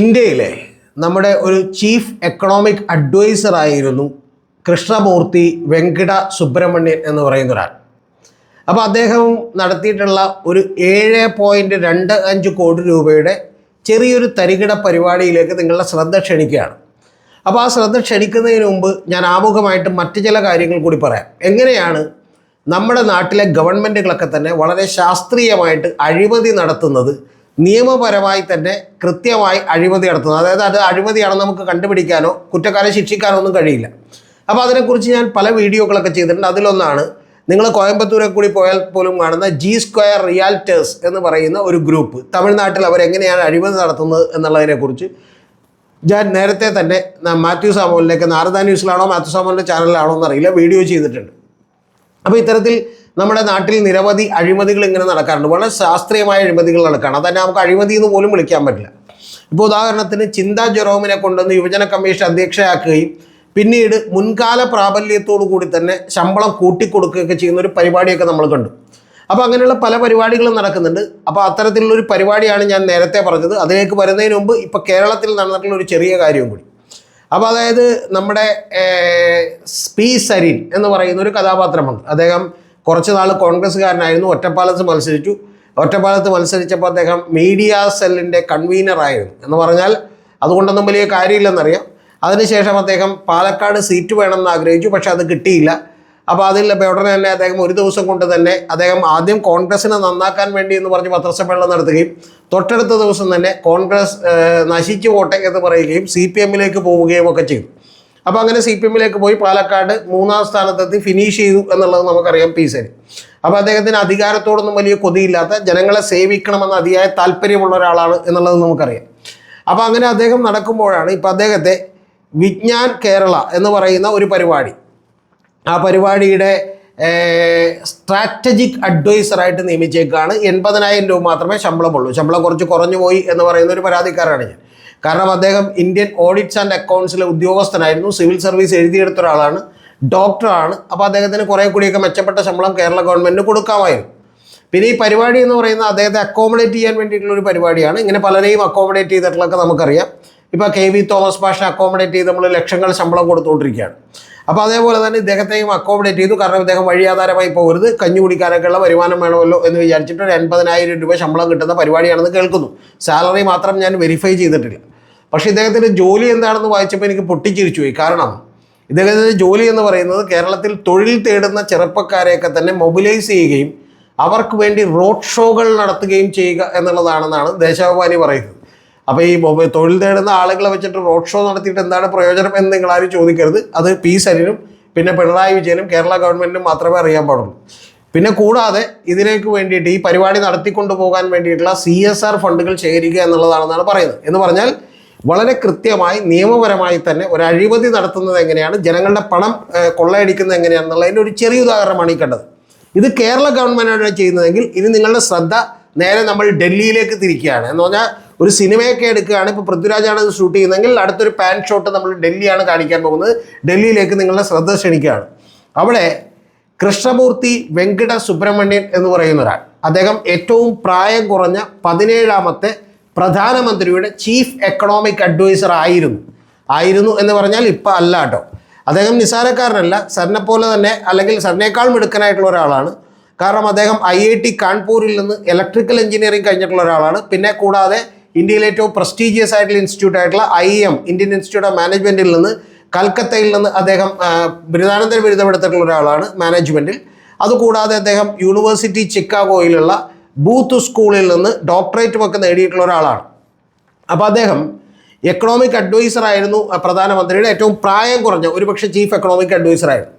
ഇന്ത്യയിലെ നമ്മുടെ ഒരു ചീഫ് എക്കണോമിക് അഡ്വൈസർ ആയിരുന്നു കൃഷ്ണമൂർത്തി വെങ്കട സുബ്രഹ്മണ്യൻ എന്ന് പറയുന്ന ഒരാൾ അപ്പോൾ അദ്ദേഹം നടത്തിയിട്ടുള്ള ഒരു ഏഴ് പോയിന്റ് രണ്ട് അഞ്ച് കോടി രൂപയുടെ ചെറിയൊരു തരികിട പരിപാടിയിലേക്ക് നിങ്ങളുടെ ശ്രദ്ധ ക്ഷണിക്കുകയാണ്. അപ്പോൾ ആ ശ്രദ്ധ ക്ഷണിക്കുന്നതിന് മുമ്പ് ഞാൻ ആമുഖമായിട്ട് മറ്റു ചില കാര്യങ്ങൾ കൂടി പറയാം. എങ്ങനെയാണ് നമ്മുടെ നാട്ടിലെ ഗവൺമെന്റുകളൊക്കെ തന്നെ വളരെ ശാസ്ത്രീയമായിട്ട് അഴിമതി നടത്തുന്നത് നിയമപരമായി തന്നെ കൃത്യമായി അഴിമതി നടത്തുന്നത്. അതായത് അത് അഴിമതിയാണെന്ന് നമുക്ക് കണ്ടുപിടിക്കാനോ കുറ്റക്കാരെ ശിക്ഷിക്കാനോ ഒന്നും കഴിയില്ല. അപ്പോൾ അതിനെക്കുറിച്ച് ഞാൻ പല വീഡിയോകളൊക്കെ ചെയ്തിട്ടുണ്ട്. അതിലൊന്നാണ് നിങ്ങൾ കോയമ്പത്തൂരെ കൂടി പോയാൽ പോലും കാണുന്ന ജി സ്ക്വയർ റിയാൽറ്റേഴ്സ് എന്ന് പറയുന്ന ഒരു ഗ്രൂപ്പ്. തമിഴ്നാട്ടിൽ അവരെങ്ങനെയാണ് അഴിമതി നടത്തുന്നത് എന്നുള്ളതിനെക്കുറിച്ച് ഞാൻ നേരത്തെ തന്നെ മാത്യു സാമോലിലേക്ക് നാരദ ന്യൂസിലാണോ മാത്യു സാമോലിന്റെ ചാനലിലാണോ എന്നറിയില്ല. വീഡിയോ ചെയ്തിട്ടുണ്ട്. അപ്പോൾ ഇത്തരത്തിൽ നമ്മുടെ നാട്ടിൽ നിരവധി അഴിമതികൾ ഇങ്ങനെ നടക്കാറുണ്ട്. വളരെ ശാസ്ത്രീയമായ അഴിമതികൾ നടക്കുകയാണ് അതന്നെ നമുക്ക് അഴിമതി എന്ന് പോലും വിളിക്കാൻ പറ്റില്ല. ഇപ്പോൾ ഉദാഹരണത്തിന് ചിന്താ ജെറോമിനെ കൊണ്ടുവന്ന് യുവജന കമ്മീഷൻ അധ്യക്ഷയാക്കുകയും പിന്നീട് മുൻകാല പ്രാബല്യത്തോടു കൂടി തന്നെ ശമ്പളം കൂട്ടിക്കൊടുക്കുകയൊക്കെ ചെയ്യുന്ന ഒരു പരിപാടിയൊക്കെ നമ്മൾ കണ്ടു. അപ്പോൾ അങ്ങനെയുള്ള പല പരിപാടികളും നടക്കുന്നുണ്ട്. അപ്പോൾ അത്തരത്തിലുള്ള ഒരു പരിപാടിയാണ് ഞാൻ നേരത്തെ പറഞ്ഞത്. അതിലേക്ക് വരുന്നതിന് മുമ്പ് ഇപ്പോൾ കേരളത്തിൽ നടന്നിട്ടുള്ള ഒരു ചെറിയ കാര്യവും കൂടി. അപ്പോൾ അതായത് നമ്മുടെ പി സരിൻ എന്ന് പറയുന്ന ഒരു കഥാപാത്രമുണ്ട്. അദ്ദേഹം കുറച്ച് നാൾ കോൺഗ്രസ്സുകാരനായിരുന്നു ഒറ്റപ്പാലത്ത് മത്സരിച്ചു. ഒറ്റപ്പാലത്ത് മത്സരിച്ചപ്പോൾ അദ്ദേഹം മീഡിയ സെല്ലിന്റെ കൺവീനറായിരുന്നു എന്ന് പറഞ്ഞാൽ അതുകൊണ്ടൊന്നും വലിയ കാര്യമില്ലെന്നറിയാം. അതിനുശേഷം അദ്ദേഹം പാലക്കാട് സീറ്റ് വേണമെന്ന് ആഗ്രഹിച്ചു പക്ഷെ അത് കിട്ടിയില്ല. അപ്പോൾ അതിൽ ഉടനെ തന്നെ അദ്ദേഹം ഒരു ദിവസം കൊണ്ട് തന്നെ അദ്ദേഹം ആദ്യം കോൺഗ്രസിനെ നന്നാക്കാൻ വേണ്ടി എന്ന് പറഞ്ഞ് പത്രസമ്മേളനം നടത്തുകയും തൊട്ടടുത്ത ദിവസം തന്നെ കോൺഗ്രസ് നശിച്ചു പോട്ടെ എന്ന് പറയുകയും സി പി എമ്മിലേക്ക് പോവുകയും ഒക്കെ ചെയ്തു. അപ്പോൾ അങ്ങനെ സി പി എമ്മിലേക്ക് പോയി പാലക്കാട് മൂന്നാം സ്ഥാനത്തെത്തി ഫിനിഷ് ചെയ്തു എന്നുള്ളത് നമുക്കറിയാം പി സരി അപ്പോൾ അദ്ദേഹത്തിന് അധികാരത്തോടൊന്നും വലിയ കൊതിയില്ലാത്ത ജനങ്ങളെ സേവിക്കണമെന്ന അതിയായ താല്പര്യമുള്ള ഒരാളാണ് എന്നുള്ളത് നമുക്കറിയാം. അപ്പോൾ അങ്ങനെ അദ്ദേഹം നടക്കുമ്പോഴാണ് ഇപ്പോൾ അദ്ദേഹത്തെ വിജ്ഞാൻ കേരള എന്ന് പറയുന്ന ഒരു പരിപാടി ആ പരിപാടിയുടെ സ്ട്രാറ്റജിക് അഡ്വൈസറായിട്ട് നിയമിച്ചേക്കാണ്. എൺപതിനായിരം രൂപ മാത്രമേ ശമ്പളമുള്ളൂ. ശമ്പളം കുറച്ച് കുറഞ്ഞു പോയി എന്ന് പറയുന്ന ഒരു പരാതിക്കാരാണ് ഞാൻ. കാരണം അദ്ദേഹം ഇന്ത്യൻ ഓഡിറ്റ്സ് ആൻഡ് അക്കൗണ്ട്സിലെ ഉദ്യോഗസ്ഥനായിരുന്നു. സിവിൽ സർവീസ് എഴുതിയെടുത്ത ഒരാളാണ്. ഡോക്ടറാണ് അപ്പോൾ അദ്ദേഹത്തിന് കുറേ കൂടിയൊക്കെ മെച്ചപ്പെട്ട ശമ്പളം കേരള ഗവൺമെന്റ് കൊടുക്കാമായിരുന്നു. പിന്നെ ഈ പരിപാടി എന്ന് പറയുന്നത് അദ്ദേഹത്തെ അക്കോമഡേറ്റ് ചെയ്യാൻ വേണ്ടിയിട്ടുള്ള ഒരു പരിപാടിയാണ്. ഇങ്ങനെ പലരെയും അക്കോമഡേറ്റ് ചെയ്തിട്ടുള്ളതൊക്കെ നമുക്കറിയാം. ഇപ്പോൾ കെ വി തോമസ് ഭാഷ അക്കോമഡേറ്റ് ചെയ്ത് നമ്മൾ ലക്ഷങ്ങൾ ശമ്പളം കൊടുത്തുകൊണ്ടിരിക്കുകയാണ് അപ്പോൾ അതേപോലെ തന്നെ ഇദ്ദേഹത്തെയും അക്കോമഡേറ്റ് ചെയ്തു. കാരണം ഇദ്ദേഹം വഴിയാധാരമായി പോകരുത്. കഞ്ഞി കുടിക്കാനൊക്കെയുള്ള വരുമാനം വേണമല്ലോ എന്ന് വിചാരിച്ചിട്ട് ഒരു എൺപതിനായിരം രൂപ ശമ്പളം കിട്ടുന്ന പരിപാടിയാണെന്ന് കേൾക്കുന്നു. സാലറി മാത്രം ഞാൻ വെരിഫൈ ചെയ്തിട്ടില്ല. പക്ഷേ ഇദ്ദേഹത്തിന്റെ ജോലി എന്താണെന്ന് വായിച്ചപ്പോൾ എനിക്ക് പൊട്ടിച്ചിരിച്ചു പോയി. കാരണം ഇദ്ദേഹത്തിന്റെ ജോലി എന്ന് പറയുന്നത് കേരളത്തിൽ തൊഴിൽ തേടുന്ന ചെറുപ്പക്കാരെയൊക്കെ തന്നെ മൊബിലൈസ് ചെയ്യുകയും അവർക്ക് വേണ്ടി റോഡ് ഷോകൾ നടത്തുകയും ചെയ്യുക എന്നുള്ളതാണെന്നാണ് ദേശാഭിമാനി പറയുന്നത്. അപ്പോൾ ഈ തൊഴിൽ തേടുന്ന ആളുകളെ വെച്ചിട്ട് റോഡ് ഷോ നടത്തിയിട്ട് എന്താണ് പ്രയോജനം എന്ന് നിങ്ങൾ ആരും ചോദിക്കരുത്. അത് പി സരിനും പിന്നെ പിണറായി വിജയനും കേരള ഗവൺമെന്റിനും മാത്രമേ അറിയാൻ പാടുള്ളൂ. പിന്നെ കൂടാതെ ഇതിലേക്ക് വേണ്ടിയിട്ട് ഈ പരിപാടി നടത്തിക്കൊണ്ടു പോകാൻ വേണ്ടിയിട്ടുള്ള സി എസ് ആർ ഫണ്ടുകൾ ശേഖരിക്കുക എന്നുള്ളതാണെന്നാണ് പറയുന്നത്. എന്ന് പറഞ്ഞാൽ വളരെ കൃത്യമായി നിയമപരമായി തന്നെ ഒരു അഴിമതി നടത്തുന്നത് എങ്ങനെയാണ് ജനങ്ങളുടെ പണം കൊള്ളയടിക്കുന്നത് എങ്ങനെയാണെന്നുള്ളതിന്റെ ഒരു ചെറിയ ഉദാഹരണമാണ് ഈ കണ്ടത്. ഇത് കേരള ഗവൺമെന്റാണ് ചെയ്യുന്നതെങ്കിൽ ഇനി നിങ്ങളുടെ ശ്രദ്ധ നേരെ നമ്മൾ ഡൽഹിയിലേക്ക് തിരിക്കുകയാണ്. എന്ന് പറഞ്ഞാൽ ഒരു സിനിമയൊക്കെ എടുക്കുകയാണ്. ഇപ്പോൾ പൃഥ്വിരാജാണ് ഷൂട്ട് ചെയ്യുന്നതെങ്കിൽ അടുത്തൊരു പാൻ ഷോട്ട് നമ്മൾ ഡൽഹിയാണ് കാണിക്കാൻ പോകുന്നത്. ഡൽഹിയിലേക്ക് നിങ്ങളുടെ ശ്രദ്ധ ക്ഷണിക്കുകയാണ്. അവിടെ കൃഷ്ണമൂർത്തി വെങ്കട സുബ്രഹ്മണ്യൻ എന്ന് പറയുന്ന ഒരാൾ. അദ്ദേഹം ഏറ്റവും പ്രായം കുറഞ്ഞ പതിനേഴാമത്തെ പ്രധാനമന്ത്രിയുടെ ചീഫ് എക്കണോമിക് അഡ്വൈസർ ആയിരുന്നു. ആയിരുന്നു എന്ന് പറഞ്ഞാൽ ഇപ്പം അല്ല കേട്ടോ. അദ്ദേഹം നിസാരക്കാരനല്ല സറിനെ പോലെ തന്നെ അല്ലെങ്കിൽ സറിനേക്കാൾ മിടുക്കനായിട്ടുള്ള ഒരാളാണ്. കാരണം അദ്ദേഹം ഐ ഐ ടി കാൺപൂരിൽ നിന്ന് ഇലക്ട്രിക്കൽ എഞ്ചിനീയറിംഗ് കഴിഞ്ഞിട്ടുള്ള ഒരാളാണ്. പിന്നെ കൂടാതെ ഇന്ത്യയിലെ ഏറ്റവും പ്രസ്റ്റീജിയസ് ആയിട്ടുള്ള ഇൻസ്റ്റിറ്റ്യൂട്ട് ആയിട്ടുള്ള I M Indian institute of മാനേജ്മെന്റിൽ നിന്ന് കൽക്കത്തയിൽ നിന്ന് അദ്ദേഹം ബിരുദാനന്തര ബിരുദമെടുത്തിട്ടുള്ള ഒരാളാണ് മാനേജ്മെന്റിൽ അതുകൂടാതെ അദ്ദേഹം യൂണിവേഴ്സിറ്റി ചിക്കാഗോയിലുള്ള ബൂത്ത് സ്കൂളിൽ നിന്ന് ഡോക്ടറേറ്റും ഒക്കെ നേടിയിട്ടുള്ള ഒരാളാണ്. അപ്പോൾ അദ്ദേഹം എക്കണോമിക് അഡ്വൈസർ ആയിരുന്നു പ്രധാനമന്ത്രിയുടെ ഏറ്റവും പ്രായം കുറഞ്ഞ ഒരുപക്ഷെ ചീഫ് എക്കണോമിക് അഡ്വൈസർ ആയിരുന്നു.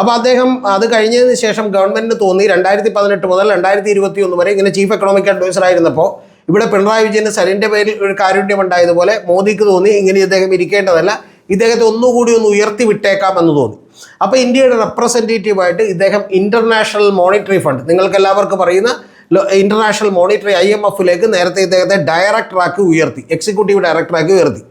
അപ്പോൾ അദ്ദേഹം അത് കഴിഞ്ഞതിന് ശേഷം ഗവൺമെന്റിന് തോന്നി രണ്ടായിരത്തി പതിനെട്ട് മുതൽ രണ്ടായിരത്തി ഇരുപത്തി ഒന്ന് വരെ ഇങ്ങനെ ചീഫ് എക്കണോമിക് അഡ്വൈസർ ആയിരുന്നപ്പോൾ ഇവിടെ പിണറായി വിജയന് സരിന്റെ പേരിൽ ഒരു കാരുണ്യം ഉണ്ടായതുപോലെ മോദിക്ക് തോന്നി ഇങ്ങനെ ഇദ്ദേഹം ഇരിക്കേണ്ടതല്ല ഇദ്ദേഹത്തെ ഒന്നുകൂടി ഒന്ന് ഉയർത്തി വിട്ടേക്കാം എന്ന് തോന്നി. അപ്പോൾ ഇന്ത്യയുടെ റെപ്രസെന്റേറ്റീവായിട്ട് ഇദ്ദേഹം ഇന്റർനാഷണൽ മോണിറ്ററി ഫണ്ട് നിങ്ങൾക്ക് എല്ലാവർക്കും പറയുന്ന ഇന്റർനാഷണൽ മോണിറ്ററി ഐ എം എഫിലേക്ക് നേരത്തെ ഇദ്ദേഹത്തെ ഡയറക്ടറാക്കി ഉയർത്തി എക്സിക്യൂട്ടീവ് ഡയറക്ടറാക്കി ഉയർത്തി.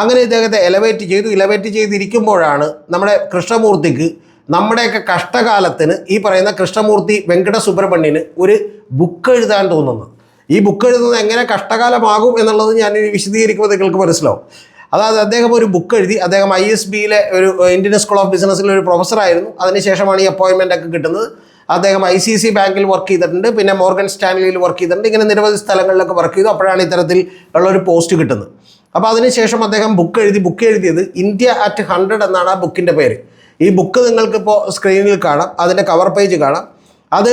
അങ്ങനെ ഇദ്ദേഹത്തെ എലവേറ്റ് ചെയ്തു ഇലവേറ്റ് ചെയ്തിരിക്കുമ്പോഴാണ് നമ്മുടെ കൃഷ്ണമൂർത്തിക്ക് നമ്മുടെയൊക്കെ കഷ്ടകാലത്തിന് ഈ പറയുന്ന കൃഷ്ണമൂർത്തി വെങ്കട സുബ്രഹ്മണ്യന് ഒരു ബുക്ക് എഴുതാൻ തോന്നുന്നത്. ഈ ബുക്ക് എഴുതുന്നത് എങ്ങനെ കഷ്ടകാലമാകും എന്നുള്ളത് ഞാൻ വിശദീകരിക്കുമ്പോൾ നിങ്ങൾക്ക് മനസ്സിലാവും. അതായത് അദ്ദേഹം ഒരു ബുക്ക് എഴുതി അദ്ദേഹം ഐ എസ് ബിയിലെ ഒരു ഇന്ത്യൻ സ്കൂൾ ഓഫ് ബിസിനസ്സിലെ ഒരു പ്രൊഫസറായിരുന്നു അതിനുശേഷമാണ് ഈ അപ്പോയിൻമെന്റ് ഒക്കെ കിട്ടുന്നത്. അദ്ദേഹം ഐ സി സി ബാങ്കിൽ വർക്ക് ചെയ്തിട്ടുണ്ട്. പിന്നെ മോർഗൻ സ്റ്റാൻലിയിൽ വർക്ക് ചെയ്തിട്ടുണ്ട്. ഇങ്ങനെ നിരവധി സ്ഥലങ്ങളിലൊക്കെ വർക്ക് ചെയ്തു. അപ്പോഴാണ് ഇത്തരത്തിൽ ഉള്ള ഒരു പോസ്റ്റ് കിട്ടുന്നത്. അപ്പോൾ അതിനുശേഷം അദ്ദേഹം ബുക്ക് എഴുതി ബുക്ക് എഴുതിയത് ഇന്ത്യ അറ്റ് ഹൺഡ്രഡ് എന്നാണ് ആ ബുക്കിന്റെ പേര്. ഈ ബുക്ക് നിങ്ങൾക്കിപ്പോൾ സ്ക്രീനിൽ കാണാം. അതിന്റെ കവർ പേജ് കാണാം. അത്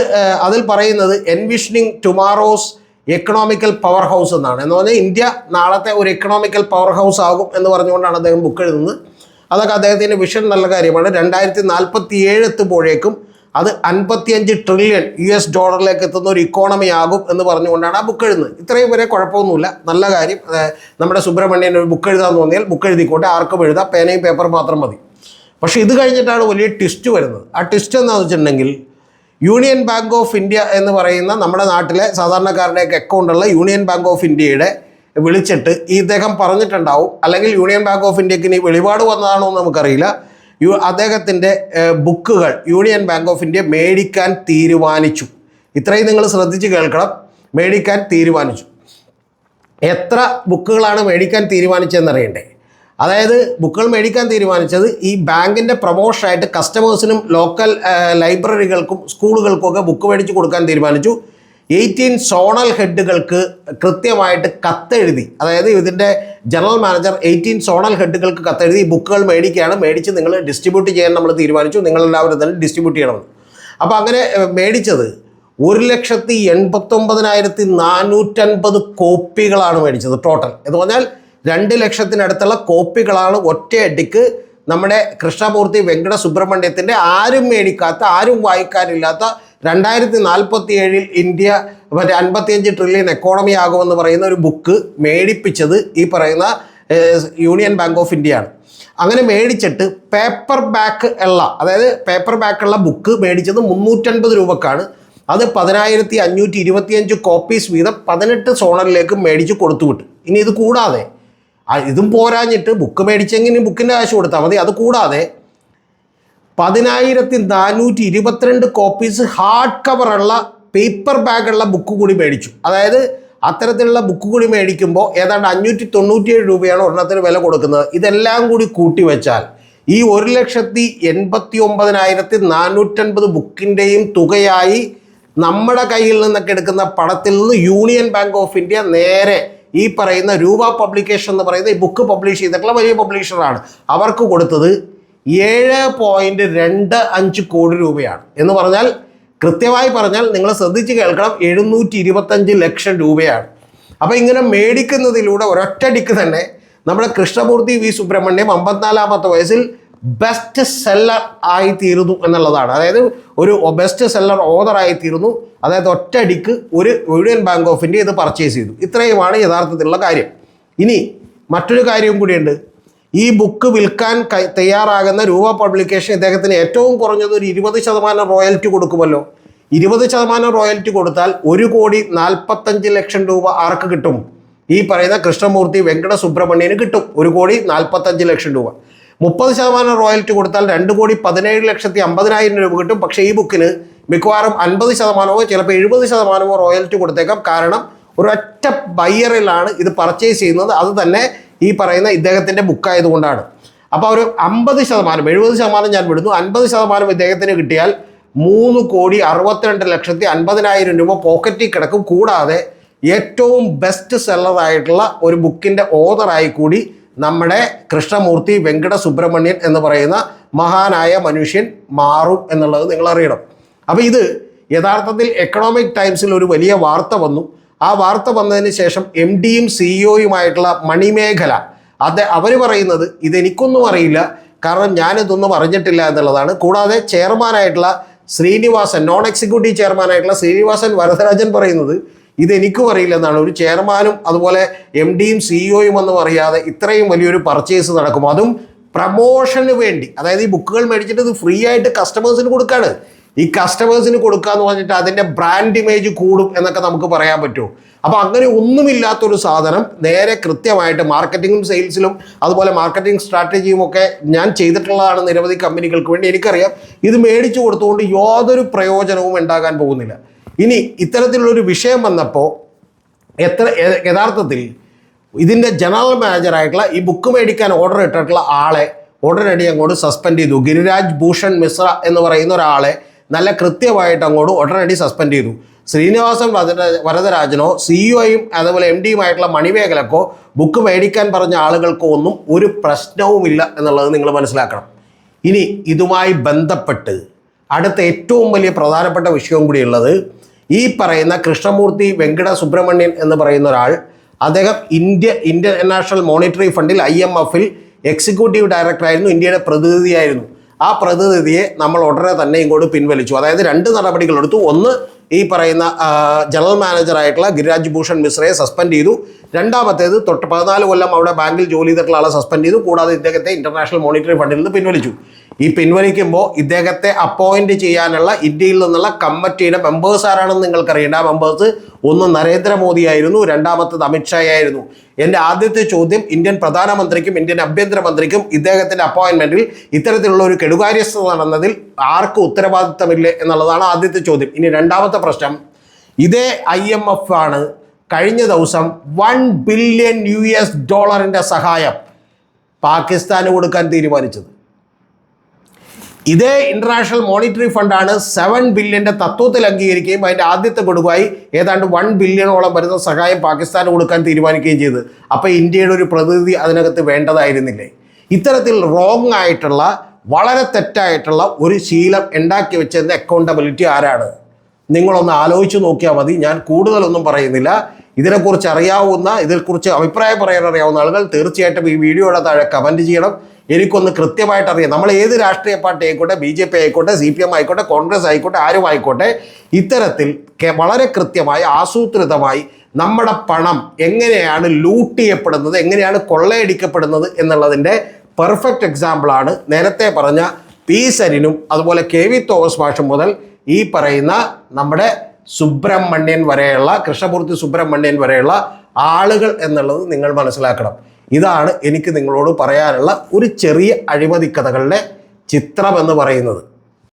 അതിൽ പറയുന്നത് envisioning tomorrow's economical power house എന്നാണ്. എന്ന് പറഞ്ഞാൽ ഇന്ത്യ നാളത്തെ ഒരു എക്കണോമിക്കൽ പവർ ഹൗസ് ആകും എന്ന് പറഞ്ഞുകൊണ്ടാണ് അദ്ദേഹം ബുക്ക് എഴുതുന്നത്. അതൊക്കെ അദ്ദേഹത്തിന്റെ വിഷൻ നല്ല കാര്യമാണ്. രണ്ടായിരത്തി നാൽപ്പത്തി ഏഴ് എത്തുമ്പോഴേക്കും അത് അൻപത്തിയഞ്ച് ട്രില്യൺ യു എസ് ഡോളറിലേക്ക് എത്തുന്ന ഒരു ഇക്കോണമി ആകും എന്ന് പറഞ്ഞുകൊണ്ടാണ് ആ ബുക്ക് എഴുതുന്നത്. ഇത്രയും വരെ കുഴപ്പമൊന്നുമില്ല. നല്ല കാര്യം. നമ്മുടെ സുബ്രഹ്മണ്യൻ ഒരു ബുക്ക് എഴുതാൻ തോന്നിയാൽ ബുക്ക് എഴുതിക്കോട്ടെ. ആർക്കും എഴുതാം. പേനയും പേപ്പർ മാത്രം മതി. പക്ഷേ ഇത് കഴിഞ്ഞിട്ടാണ് വലിയ ട്വിസ്റ്റ് വരുന്നത്. ആ ട്വിസ്റ്റ് എന്താണെന്ന് വെച്ചിട്ടുണ്ടെങ്കിൽ യൂണിയൻ ബാങ്ക് ഓഫ് ഇന്ത്യ എന്ന് പറയുന്ന നമ്മുടെ നാട്ടിലെ സാധാരണക്കാരുടെയൊക്കെ അക്കൗണ്ടുള്ള യൂണിയൻ ബാങ്ക് ഓഫ് ഇന്ത്യയുടെ വിളിച്ചിട്ട് ഈ ഇദ്ദേഹം പറഞ്ഞിട്ടുണ്ടാവും. അല്ലെങ്കിൽ യൂണിയൻ ബാങ്ക് ഓഫ് ഇന്ത്യയ്ക്ക് ഇനി വെളിപാട് വന്നതാണോ എന്ന് നമുക്കറിയില്ല. യു അദ്ദേഹത്തിന്റെ ബുക്കുകൾ യൂണിയൻ ബാങ്ക് ഓഫ് ഇന്ത്യ മേടിക്കാൻ തീരുമാനിച്ചു. ഇത്രയും നിങ്ങൾ ശ്രദ്ധിച്ച് കേൾക്കണം. മേടിക്കാൻ തീരുമാനിച്ചു. എത്ര ബുക്കുകളാണ് മേടിക്കാൻ തീരുമാനിച്ചതെന്നറിയണ്ടേ അതായത് ബുക്കുകൾ മേടിക്കാൻ തീരുമാനിച്ചത് ഈ ബാങ്കിന്റെ പ്രൊമോഷനായിട്ട് കസ്റ്റമേഴ്സിനും ലോക്കൽ ലൈബ്രറികൾക്കും സ്കൂളുകൾക്കും ഒക്കെ ബുക്ക് മേടിച്ച് കൊടുക്കാൻ തീരുമാനിച്ചു. എയ്റ്റീൻ സോണൽ ഹെഡുകൾക്ക് കൃത്യമായിട്ട് കത്തെഴുതി അതായത് ഇതിന്റെ ജനറൽ മാനേജർ എയ്റ്റീൻ സോണൽ ഹെഡുകൾക്ക് കത്തെഴുതി ബുക്കുകൾ മേടിക്കുകയാണ്. മേടിച്ച് നിങ്ങൾ ഡിസ്ട്രിബ്യൂട്ട് ചെയ്യാൻ നമ്മൾ തീരുമാനിച്ചു. നിങ്ങളെല്ലാവരും തന്നെ ഡിസ്ട്രിബ്യൂട്ട് ചെയ്യണമെന്ന് അപ്പോൾ അങ്ങനെ മേടിച്ചത് ഒരു ലക്ഷത്തി എൺപത്തൊമ്പതിനായിരത്തി നാനൂറ്റൻപത് കോപ്പികളാണ് മേടിച്ചത് ടോട്ടൽ. എന്ന് പറഞ്ഞാൽ രണ്ട് ലക്ഷത്തിനടുത്തുള്ള കോപ്പികളാണ് ഒറ്റയടിക്ക് നമ്മുടെ കൃഷ്ണമൂർത്തി വെങ്കട സുബ്രഹ്മണ്യത്തിന്റെ ആരും മേടിക്കാത്ത ആരും വായിക്കാനില്ലാത്ത രണ്ടായിരത്തി നാൽപ്പത്തി ഏഴിൽ ഇന്ത്യ മറ്റേ അൻപത്തിയഞ്ച് ട്രില്യൺ എക്കോണമി ആകുമെന്ന് പറയുന്ന ഒരു ബുക്ക് മേടിപ്പിച്ചത് ഈ പറയുന്ന യൂണിയൻ ബാങ്ക് ഓഫ് ഇന്ത്യയാണ് അങ്ങനെ മേടിച്ചിട്ട് പേപ്പർ ബാക്ക് ഉള്ള അതായത് പേപ്പർ ബാക്ക് ഉള്ള ബുക്ക് മേടിച്ചത് മുന്നൂറ്റൻപത് രൂപക്കാണ്. അത് പതിനായിരത്തി അഞ്ഞൂറ്റി ഇരുപത്തിയഞ്ച് കോപ്പീസ് വീതം പതിനെട്ട് സോണലിലേക്ക് മേടിച്ച് കൊടുത്തു വിട്ടു ഇനി ഇത് കൂടാതെ ഇതും പോരാഞ്ഞിട്ട് ബുക്ക് മേടിച്ചെങ്കിലും ബുക്കിന്റെ കാശ് കൊടുത്താൽ മതി. അത് കൂടാതെ പതിനായിരത്തി നാനൂറ്റി ഇരുപത്തിരണ്ട് കോപ്പീസ് ഹാർഡ് കവറുള്ള പേപ്പർ ബാഗുള്ള ബുക്ക് കൂടി മേടിച്ചു. അതായത് അത്തരത്തിലുള്ള ബുക്ക് കൂടി മേടിക്കുമ്പോൾ ഏതാണ്ട് അഞ്ഞൂറ്റി തൊണ്ണൂറ്റിയേഴ് രൂപയാണ് ഒരെണ്ണത്തിന് വില കൊടുക്കുന്നത്. ഇതെല്ലാം കൂടി കൂട്ടി വെച്ചാൽ ഈ ഒരു ലക്ഷത്തി എൺപത്തി ഒമ്പതിനായിരത്തി നാനൂറ്റൻപത് ബുക്കിന്റെയും തുകയായി നമ്മുടെ കയ്യിൽ നിന്നൊക്കെ എടുക്കുന്ന പണത്തിൽ നിന്ന് യൂണിയൻ ബാങ്ക് ഓഫ് ഇന്ത്യ നേരെ ഈ പറയുന്ന രൂപ പബ്ലിക്കേഷൻ എന്ന് പറയുന്ന ഈ ബുക്ക് പബ്ലിഷ് ചെയ്തിട്ടുള്ള വലിയ പബ്ലിഷറാണ് അവർക്ക് കൊടുത്തത് ഏഴ് പോയിന്റ് രണ്ട് അഞ്ച് കോടി രൂപയാണ്. എന്ന് പറഞ്ഞാൽ കൃത്യമായി പറഞ്ഞാൽ നിങ്ങൾ ശ്രദ്ധിച്ച് കേൾക്കണം എഴുന്നൂറ്റി ഇരുപത്തഞ്ച് ലക്ഷം രൂപയാണ്. അപ്പോൾ ഇങ്ങനെ മേടിക്കുന്നതിലൂടെ ഒരൊറ്റടിക്ക് തന്നെ നമ്മുടെ കൃഷ്ണമൂർത്തി വി സുബ്രഹ്മണ്യം അമ്പത്തിനാലാമത്തെ വയസ്സിൽ ബെസ്റ്റ് സെല്ലർ ആയി തീരുന്നു എന്നുള്ളതാണ്. അതായത് ഒരു ബെസ്റ്റ് സെല്ലർ ഓതറായി തീരുന്നു അതായത് ഒറ്റയടിക്ക് ഒരു യൂണിയൻ ബാങ്ക് ഓഫ് ഇന്ത്യ ഇത് പർച്ചേസ് ചെയ്തു. ഇത്രയുമാണ് യഥാർത്ഥത്തിലുള്ള കാര്യം. ഇനി മറ്റൊരു കാര്യവും കൂടിയുണ്ട്. ഈ ബുക്ക് വിൽക്കാൻ തയ്യാറാകുന്ന രൂപ പബ്ലിക്കേഷൻ ഇദ്ദേഹത്തിന് ഏറ്റവും കുറഞ്ഞത് ഒരു ഇരുപത് ശതമാനം റോയൽറ്റി കൊടുക്കുമല്ലോ. ഇരുപത് ശതമാനം റോയൽറ്റി കൊടുത്താൽ ഒരു കോടി നാൽപ്പത്തഞ്ച് ലക്ഷം രൂപ ആർക്ക് കിട്ടും? ഈ പറയുന്ന കൃഷ്ണമൂർത്തി വെങ്കട സുബ്രഹ്മണ്യന് കിട്ടും. ഒരു കോടി നാൽപ്പത്തഞ്ച് ലക്ഷം രൂപ. മുപ്പത് ശതമാനം റോയൽറ്റി കൊടുത്താൽ രണ്ട് കോടി പതിനേഴ് ലക്ഷത്തി അമ്പതിനായിരം രൂപ കിട്ടും. പക്ഷേ ഈ ബുക്കിന് മിക്കവാറും അൻപത് ശതമാനമോ ചിലപ്പോൾ എഴുപത് ശതമാനമോ റോയൽറ്റി കൊടുത്തേക്കാം. കാരണം ഒരൊറ്റ ബയ്യറിലാണ് ഇത് പർച്ചേസ് ചെയ്യുന്നത്. അത് തന്നെ ഈ പറയുന്ന ഇദ്ദേഹത്തിന്റെ ബുക്കായതുകൊണ്ടാണ്. അപ്പോൾ ഒരു അമ്പത് ശതമാനം എഴുപത് ശതമാനം ഞാൻ വിടുന്നു. അൻപത് ശതമാനം ഇദ്ദേഹത്തിന് കിട്ടിയാൽ മൂന്ന് കോടി അറുപത്തിരണ്ട് ലക്ഷത്തി അൻപതിനായിരം രൂപ പോക്കറ്റിൽ കിടക്കും. കൂടാതെ ഏറ്റവും ബെസ്റ്റ് സെല്ലറായിട്ടുള്ള ഒരു ബുക്കിന്റെ ഓതറായി കൂടി നമ്മുടെ കൃഷ്ണമൂർത്തി വെങ്കട സുബ്രഹ്മണ്യൻ എന്ന് പറയുന്ന മഹാനായ മനുഷ്യൻ മാറും എന്നുള്ളത് നിങ്ങൾ അറിയണം അപ്പോൾ ഇത് യഥാർത്ഥത്തിൽ എക്കണോമിക് ടൈംസിൽ ഒരു വലിയ വാർത്ത വന്നു. ആ വാർത്ത വന്നതിന് ശേഷം എം ഡിയും സിഇഒയുമായിട്ടുള്ള മണിമേഖല അത് അവർ പറയുന്നത് ഇതെനിക്കൊന്നും അറിയില്ല കാരണം ഞാനിതൊന്നും അറിഞ്ഞിട്ടില്ല എന്നുള്ളതാണ്. കൂടാതെ ചെയർമാനായിട്ടുള്ള ശ്രീനിവാസൻ നോൺ എക്സിക്യൂട്ടീവ് ചെയർമാനായിട്ടുള്ള ശ്രീനിവാസൻ വരദരാജൻ പറയുന്നത് ഇതെനിക്കും അറിയില്ല എന്നാണ്. ഒരു ചെയർമാനും അതുപോലെ എം ഡിയും സിഇഒയും എന്ന് പറയാതെ ഇത്രയും വലിയൊരു പർച്ചേസ് നടക്കും. അതും പ്രമോഷന് വേണ്ടി. അതായത് ഈ ബുക്കുകൾ മേടിച്ചിട്ട് ഇത് ഫ്രീ ആയിട്ട് കസ്റ്റമേഴ്സിന് കൊടുക്കാണ്. ഈ കസ്റ്റമേഴ്സിന് കൊടുക്കുക എന്ന് പറഞ്ഞിട്ട് അതിന്റെ ബ്രാൻഡ് ഇമേജ് കൂടും എന്നൊക്കെ നമുക്ക് പറയാൻ പറ്റുമോ അപ്പോൾ അങ്ങനെ ഒന്നുമില്ലാത്തൊരു സാധനം നേരെ കൃത്യമായിട്ട് മാർക്കറ്റിങ്ങും സെയിൽസിലും അതുപോലെ മാർക്കറ്റിംഗ് സ്ട്രാറ്റജിയും ഒക്കെ ഞാൻ ചെയ്തിട്ടുള്ളതാണ് നിരവധി കമ്പനികൾക്ക് വേണ്ടി എനിക്കറിയാം. ഇത് മേടിച്ചു കൊടുത്തുകൊണ്ട് യാതൊരു പ്രയോജനവും ഉണ്ടാകാൻ പോകുന്നില്ല. ഇനി ഇത്തരത്തിലുള്ളൊരു വിഷയം വന്നപ്പോൾ എത്ര യഥാർത്ഥത്തിൽ ഇതിന്റെ ജനറൽ മാനേജറായിട്ടുള്ള ഈ ബുക്ക് മേടിക്കാൻ ഓർഡർ ഇട്ടിട്ടുള്ള ആളെ ഉടനടി അങ്ങോട്ട് സസ്പെൻഡ് ചെയ്തു. ഗിരിരാജ് ഭൂഷൺ മിശ്ര എന്ന് പറയുന്ന ഒരാളെ നല്ല കൃത്യമായിട്ട് അങ്ങോട്ട് ഉടനടി സസ്പെൻഡ് ചെയ്തു. ശ്രീനിവാസൻ വരദ വരദരാജനോ സിഇഒയും അതുപോലെ എം ഡിയുമായിട്ടുള്ള മണിമേഖലക്കോ ബുക്ക് മേടിക്കാൻ പറഞ്ഞ ആളുകൾക്കോ ഒന്നും ഒരു പ്രശ്നവുമില്ല എന്നുള്ളത് നിങ്ങൾ മനസ്സിലാക്കണം. ഇനി ഇതുമായി ബന്ധപ്പെട്ട് അടുത്ത ഏറ്റവും വലിയ പ്രധാനപ്പെട്ട വിഷയവും കൂടിയുള്ളത് ഈ പറയുന്ന കൃഷ്ണമൂർത്തി വെങ്കട സുബ്രഹ്മണ്യൻ എന്ന് പറയുന്ന ഒരാൾ അദ്ദേഹം ഇന്ത്യ ഇന്ത്യൻ നാഷണൽ മോണിറ്ററി ഫണ്ടിൽ ഐ എം എഫിൽ എക്സിക്യൂട്ടീവ് ഡയറക്ടറായിരുന്നു ഇന്ത്യയുടെ പ്രതിനിധിയായിരുന്നു. ആ പ്രതിനിധിയെ നമ്മൾ ഉടനെ തന്നെ ഇങ്ങോട്ട് പിൻവലിച്ചു. അതായത് രണ്ട് നടപടികൾ എടുത്തു. ഒന്ന് ഈ പറയുന്ന ജനറൽ മാനേജറായിട്ടുള്ള ഗിരിരാജ് ഭൂഷൺ മിശ്രയെ സസ്പെൻഡ് ചെയ്തു. രണ്ടാമത്തേത് തൊട്ട് പതിനാല് കൊല്ലം അവിടെ ബാങ്കിൽ ജോലി ചെയ്തിട്ടുള്ള ആളെ സസ്പെൻഡ് ചെയ്തു. കൂടാതെ ഇദ്ദേഹത്തെ ഇന്റർനാഷണൽ മോണിറ്ററി ഫണ്ടിൽ നിന്ന് പിൻവലിച്ചു. ഈ പിൻവലിക്കുമ്പോൾ ഇദ്ദേഹത്തെ അപ്പോയിന്റ് ചെയ്യാനുള്ള ഇന്ത്യയിൽ നിന്നുള്ള കമ്മിറ്റിയുടെ മെമ്പേഴ്സ് ആരാണെന്ന് നിങ്ങൾക്കറിയേണ്ട. ആ മെമ്പേഴ്സ് ഒന്ന് നരേന്ദ്രമോദി ആയിരുന്നു രണ്ടാമത്തത് അമിത്ഷാ ആയിരുന്നു എന്റെ ആദ്യത്തെ ചോദ്യം ഇന്ത്യൻ പ്രധാനമന്ത്രിക്കും ഇന്ത്യൻ ആഭ്യന്തരമന്ത്രിക്കും ഇദ്ദേഹത്തിന്റെ അപ്പോയിൻമെന്റിൽ ഇത്തരത്തിലുള്ള ഒരു കെടുകാര്യസ്ഥത നടന്നതിൽ ആർക്കും ഉത്തരവാദിത്തമില്ല എന്നുള്ളതാണ് ആദ്യത്തെ ചോദ്യം. ഇനി രണ്ടാമത്തെ പ്രശ്നം ഇതേ ഐ എം എഫ് ആണ് കഴിഞ്ഞ ദിവസം വൺ ബില്യൺ യു എസ് ഡോളറിന്റെ സഹായം പാകിസ്ഥാന് കൊടുക്കാൻ തീരുമാനിച്ചത്. ഇതേ ഇന്റർനാഷണൽ മോണിറ്ററി ഫണ്ടാണ് സെവൻ ബില്യന്റെ തത്വത്തിൽ അംഗീകരിക്കുകയും അതിന്റെ ആദ്യത്തെ കൊടുവായി ഏതാണ്ട് വൺ ബില്യണോളം വരുന്ന സഹായം പാകിസ്ഥാന് കൊടുക്കാൻ തീരുമാനിക്കുകയും ചെയ്തു. അപ്പോൾ ഇന്ത്യയുടെ ഒരു പ്രതിനിധി അതിനകത്ത് വേണ്ടതായിരുന്നില്ലേ? ഇത്തരത്തിൽ റോങ് ആയിട്ടുള്ള വളരെ തെറ്റായിട്ടുള്ള ഒരു ശീലം ഉണ്ടാക്കി വെച്ചതിന്റെ അക്കൗണ്ടബിലിറ്റി ആരാണ്? നിങ്ങളൊന്ന് ആലോചിച്ച് നോക്കിയാൽ മതി. ഞാൻ കൂടുതലൊന്നും പറയുന്നില്ല. ഇതിനെക്കുറിച്ച് അറിയാവുന്ന ഇതിനെക്കുറിച്ച് അഭിപ്രായം പറയാൻ അറിയാവുന്ന ആളുകൾ തീർച്ചയായിട്ടും ഈ വീഡിയോയുടെ താഴെ കമന്റ് ചെയ്യണം. എനിക്കൊന്ന് കൃത്യമായിട്ട് അറിയാം. നമ്മൾ ഏത് രാഷ്ട്രീയ പാർട്ടി ആയിക്കോട്ടെ ബി ജെ പി ആയിക്കോട്ടെ സി പി എം ആയിക്കോട്ടെ കോൺഗ്രസ് ആയിക്കോട്ടെ ആരും ആയിക്കോട്ടെ ഇത്തരത്തിൽ വളരെ കൃത്യമായി ആസൂത്രിതമായി നമ്മുടെ പണം എങ്ങനെയാണ് ലൂട്ട് ചെയ്യപ്പെടുന്നത് എങ്ങനെയാണ് കൊള്ളയടിക്കപ്പെടുന്നത് എന്നുള്ളതിന്റെ പെർഫെക്റ്റ് എക്സാമ്പിളാണ് നേരത്തെ പറഞ്ഞ പി സരിനും അതുപോലെ കെ വി തോമസ് മാഷും മുതൽ ഈ പറയുന്ന നമ്മുടെ സുബ്രഹ്മണ്യൻ വരെയുള്ള കൃഷ്ണമൂർത്തി സുബ്രഹ്മണ്യൻ വരെയുള്ള ആളുകൾ എന്നുള്ളത് നിങ്ങൾ മനസ്സിലാക്കണം. ഇതാണ് എനിക്ക് നിങ്ങളോട് പറയാനുള്ള ഒരു ചെറിയ അഴിമതി കഥകളുടെ ചിത്രം എന്ന് പറയുന്നത്.